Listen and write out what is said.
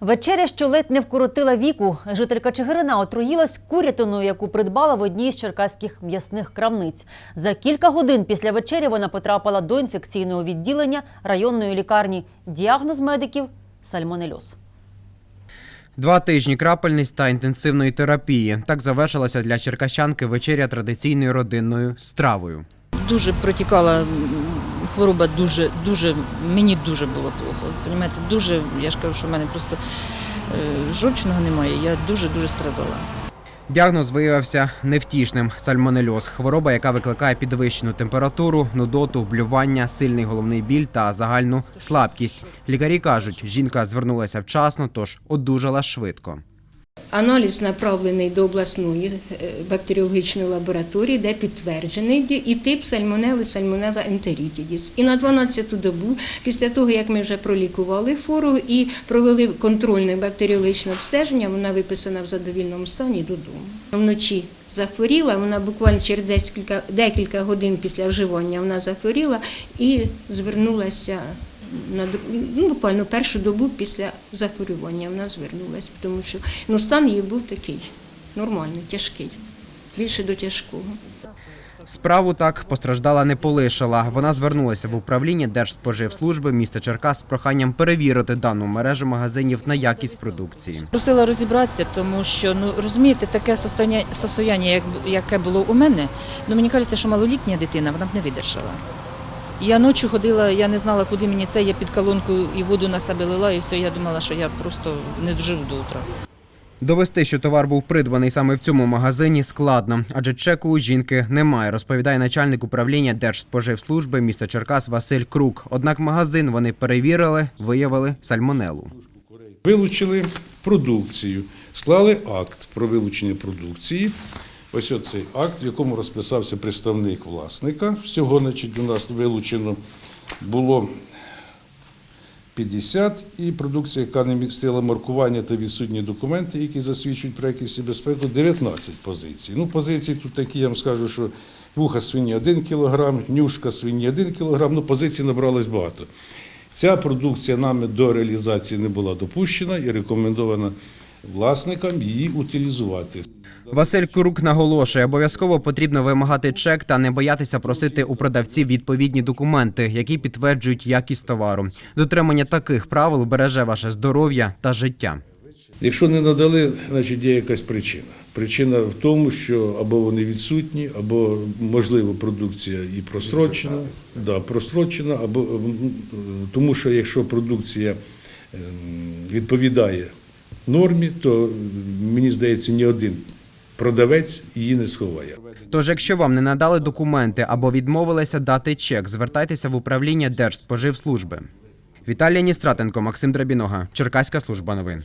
Вечеря, що ледь не вкоротила віку. Жителька Чигирина отруїлась курятиною, яку придбала в одній з черкаських м'ясних крамниць. За кілька годин після вечері вона потрапила до інфекційного відділення районної лікарні. Діагноз медиків сальмонельоз. Два тижні крапельниць та інтенсивної терапії. Так завершилася для черкащанки вечеря традиційною родинною стравою. дуже протікала хвороба, дуже, дуже, мені дуже було плохо. Понімаєте, дуже, я ж кажу, що в мене просто е, жовчного немає, я дуже-дуже страдала. Діагноз виявився невтішним сальмонельоз – хвороба, яка викликає підвищену температуру, нудоту, блювання, сильний головний біль та загальну слабкість. Лікарі кажуть, жінка звернулася вчасно, тож одужала швидко. Аналіз направлений до обласної е, бактеріологічної лабораторії, де підтверджений і тип сальмонели, сальмонела ентерітідіс. І на 12-ту добу, після того, як ми вже пролікували хворого і провели контрольне бактеріологічне обстеження, вона виписана в задовільному стані додому. Вночі захворіла, вона буквально через декілька, декілька годин після вживання вона захворіла і звернулася на ну, буквально першу добу після захворювання вона звернулася, тому що ну, стан її був такий нормальний, тяжкий, більше до тяжкого. Справу так постраждала не полишила. Вона звернулася в управління Держспоживслужби міста Черкас з проханням перевірити дану мережу магазинів на якість продукції. Просила розібратися, тому що ну розумієте, таке состояння, состояння, як, яке було у мене, ну мені кажеться, що малолітня дитина вона б не видержала. Я ночі ходила, я не знала, куди мені це. Я під колонку і воду на себе лила, і все. Я думала, що я просто не доживу до утра. Довести, що товар був придбаний саме в цьому магазині, складно, адже чеку у жінки немає, розповідає начальник управління Держспоживслужби міста Черкас Василь Крук. Однак магазин вони перевірили, виявили сальмонелу. Вилучили продукцію, склали акт про вилучення продукції. Ось оцей акт, в якому розписався представник власника. Всього значить, у нас вилучено було 50 і продукція, яка не містила маркування та відсутні документи, які засвідчують про якість і безпеку, 19 позицій. Ну, позиції тут такі, я вам скажу, що вуха свині 1 кг, нюшка свині 1 кг, ну позицій набралось багато. Ця продукція нами до реалізації не була допущена і рекомендована власникам її утилізувати. Василь Крук наголошує, обов'язково потрібно вимагати чек та не боятися просити у продавців відповідні документи, які підтверджують якість товару. Дотримання таких правил береже ваше здоров'я та життя. Якщо не надали, значить є якась причина. Причина в тому, що або вони відсутні, або можливо продукція і просрочена, да, просрочена, або тому, що якщо продукція ем, відповідає нормі, то мені здається, ні один продавець її не сховає. Тож, якщо вам не надали документи або відмовилися дати чек, звертайтеся в управління Держспоживслужби. Віталія Ністратенко, Максим Драбінога, Черкаська служба новин.